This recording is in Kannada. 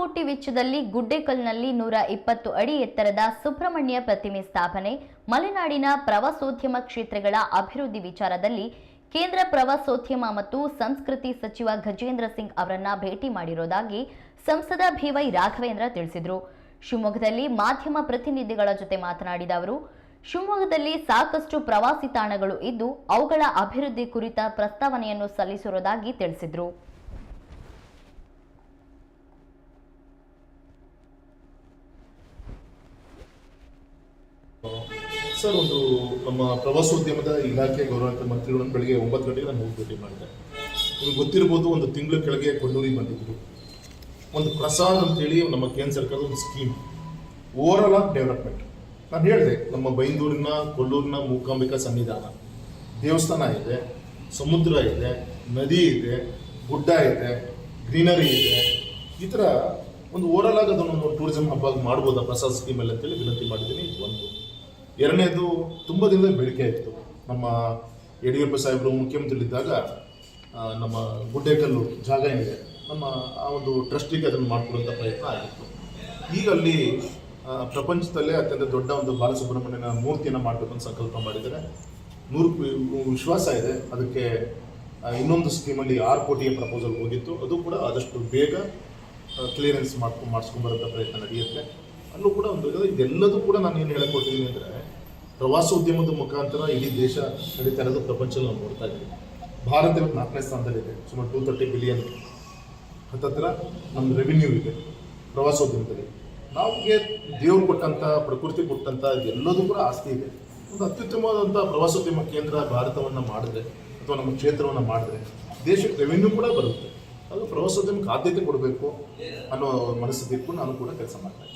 ಕೋಟಿ ವೆಚ್ಚದಲ್ಲಿ ಗುಡ್ಡೆಕಲ್ನಲ್ಲಿ ನೂರ ಇಪ್ಪತ್ತು ಅಡಿ ಎತ್ತರದ ಸುಬ್ರಹ್ಮಣ್ಯ ಪ್ರತಿಮೆ ಸ್ಥಾಪನೆ, ಮಲೆನಾಡಿನ ಪ್ರವಾಸೋದ್ಯಮ ಕ್ಷೇತ್ರಗಳ ಅಭಿವೃದ್ಧಿ ವಿಚಾರದಲ್ಲಿ ಕೇಂದ್ರ ಪ್ರವಾಸೋದ್ಯಮ ಮತ್ತು ಸಂಸ್ಕೃತಿ ಸಚಿವ ಗಜೇಂದ್ರ ಸಿಂಗ್ ಅವರನ್ನ ಭೇಟಿ ಮಾಡಿರೋದಾಗಿ ಸಂಸದ ಬಿವೈ ರಾಘವೇಂದ್ರ ತಿಳಿಸಿದರು. ಶಿವಮೊಗ್ಗದಲ್ಲಿ ಮಾಧ್ಯಮ ಪ್ರತಿನಿಧಿಗಳ ಜೊತೆ ಮಾತನಾಡಿದ ಅವರು, ಶಿವಮೊಗ್ಗದಲ್ಲಿ ಸಾಕಷ್ಟು ಪ್ರವಾಸಿ ತಾಣಗಳು ಇದ್ದು ಅವುಗಳ ಅಭಿವೃದ್ಧಿ ಕುರಿತ ಪ್ರಸ್ತಾವನೆಯನ್ನು ಸಲ್ಲಿಸಿರುವುದಾಗಿ ತಿಳಿಸಿದರು. ಸರ್, ಒಂದು ನಮ್ಮ ಪ್ರವಾಸೋದ್ಯಮದ ಇಲಾಖೆ ಗೌರವಾನ್ವಿತ ಮಂತ್ರಿಗಳನ್ನು ಬೆಳಿಗ್ಗೆ ಒಂಬತ್ತು ಗಂಟೆಗೆ ನಾನು ಹೋಗಿ ಭೇಟಿ ಮಾಡಿದೆ ನಿಮ್ಗೆ ಗೊತ್ತಿರ್ಬೋದು ಒಂದು ತಿಂಗಳ ಕೆಳಗೆ ಕೊಲ್ಲೂರಿಗೆ ಬಂದಿದ್ರು. ಒಂದು ಪ್ರಸಾದ್ ಅಂತೇಳಿ ನಮ್ಮ ಕೇಂದ್ರ ಸರ್ಕಾರದ ಒಂದು ಸ್ಕೀಮ್. ಓವರಾಲ್ ಆಫ್ ಡೆವಲಪ್ಮೆಂಟ್ ನಾನು ಹೇಳಿದೆ, ನಮ್ಮ ಬೈಂದೂರಿನ ಕೊಲ್ಲೂರಿನ ಮೂಕಾಂಬಿಕಾ ಸನ್ನಿಧಾನ. ದೇವಸ್ಥಾನ ಇದೆ, ಸಮುದ್ರ ಇದೆ, ನದಿ ಇದೆ, ಗುಡ್ಡ ಇದೆ, ಗ್ರೀನರಿ ಇದೆ. ಈ ಥರ ಒಂದು ಓವರಾಲ್ ಆಗಿ ಅದನ್ನು ಟೂರಿಸಂ ಹಬ್ಬ ಮಾಡ್ಬೋದಾ ಪ್ರಸಾದ್ ಎಲ್ಲ ಅಂತೇಳಿ ವಿನಂತಿ ಮಾಡಿದ್ದೀನಿ. ಒಂದು ಎರಡನೇದು ತುಂಬ ದಿನದ ಬೇಡಿಕೆ ಇತ್ತು. ನಮ್ಮ ಯಡಿಯೂರಪ್ಪ ಸಾಹೇಬರು ಮುಖ್ಯಮಂತ್ರಿಗಳಿದ್ದಾಗ ನಮ್ಮ ಗುಡ್ಡೇಕಲ್ಲು ಜಾಗ ಏನಿದೆ, ನಮ್ಮ ಆ ಒಂದು ಟ್ರಸ್ಟಿಗೆ ಅದನ್ನು ಮಾಡಿಕೊಡುವಂಥ ಪ್ರಯತ್ನ ಆಗಿತ್ತು. ಈಗ ಅಲ್ಲಿ ಪ್ರಪಂಚದಲ್ಲೇ ಅತ್ಯಂತ ದೊಡ್ಡ ಒಂದು ಬಾಲಸುಬ್ರಹ್ಮಣ್ಯನ ಮೂರ್ತಿಯನ್ನು ಮಾಡಬೇಕು ಅಂತ ಸಂಕಲ್ಪ ಮಾಡಿದರೆ ನೂರು ವಿಶ್ವಾಸ ಇದೆ. ಅದಕ್ಕೆ ಇನ್ನೊಂದು ಸ್ಕೀಮಲ್ಲಿ ಆರು ಕೋಟಿಯ ಪ್ರಪೋಸಲ್ ಹೋಗಿತ್ತು. ಅದು ಕೂಡ ಆದಷ್ಟು ಬೇಗ ಕ್ಲಿಯರೆನ್ಸ್ ಮಾಡ್ಕೊಂಡು ಮಾಡಿಸ್ಕೊಂಬರೋಂಥ ಪ್ರಯತ್ನ ನಡೆಯುತ್ತೆ. ಅಲ್ಲೂ ಕೂಡ ಒಂದು, ಇದೆಲ್ಲದೂ ಕೂಡ ನಾನು ಏನು ಹೇಳಕೊಟ್ಟಿದ್ದೀನಿ ಅಂದರೆ ಪ್ರವಾಸೋದ್ಯಮದ ಮುಖಾಂತರ ಇಡೀ ದೇಶ ನಡೀತಾ ಇರೋದು ಪ್ರಪಂಚ ನಾವು ನೋಡ್ತಾ ಇದ್ದೀವಿ ಭಾರತ ಇವತ್ತು ನಾಲ್ಕನೇ ಸ್ಥಾನದಲ್ಲಿದೆ. ಸುಮಾರು ಟೂ ತರ್ಟಿ ಬಿಲಿಯನ್ ಹತ್ತತ್ರ ನಮ್ಮ ರೆವಿನ್ಯೂ ಇದೆ ಪ್ರವಾಸೋದ್ಯಮದಲ್ಲಿ. ನಮಗೆ ದೇವ್ರು ಕೊಟ್ಟಂಥ ಪ್ರಕೃತಿ ಕೊಟ್ಟಂಥ ಎಲ್ಲದೂ ಕೂಡ ಆಸ್ತಿ ಇದೆ. ಒಂದು ಅತ್ಯುತ್ತಮವಾದಂಥ ಪ್ರವಾಸೋದ್ಯಮ ಕೇಂದ್ರ ಭಾರತವನ್ನು ಮಾಡಿದ್ರೆ ಅಥವಾ ನಮ್ಮ ಕ್ಷೇತ್ರವನ್ನು ಮಾಡಿದ್ರೆ ದೇಶಕ್ಕೆ ರೆವಿನ್ಯೂ ಕೂಡ ಬರುತ್ತೆ. ಅದು ಪ್ರವಾಸೋದ್ಯಮಕ್ಕೆ ಆದ್ಯತೆ ಕೊಡಬೇಕು ಅನ್ನೋ ಇಟ್ಕೊಂಡು ನಾನು ಕೂಡ ಕೆಲಸ ಮಾಡ್ತಾ ಇದ್ದೀನಿ.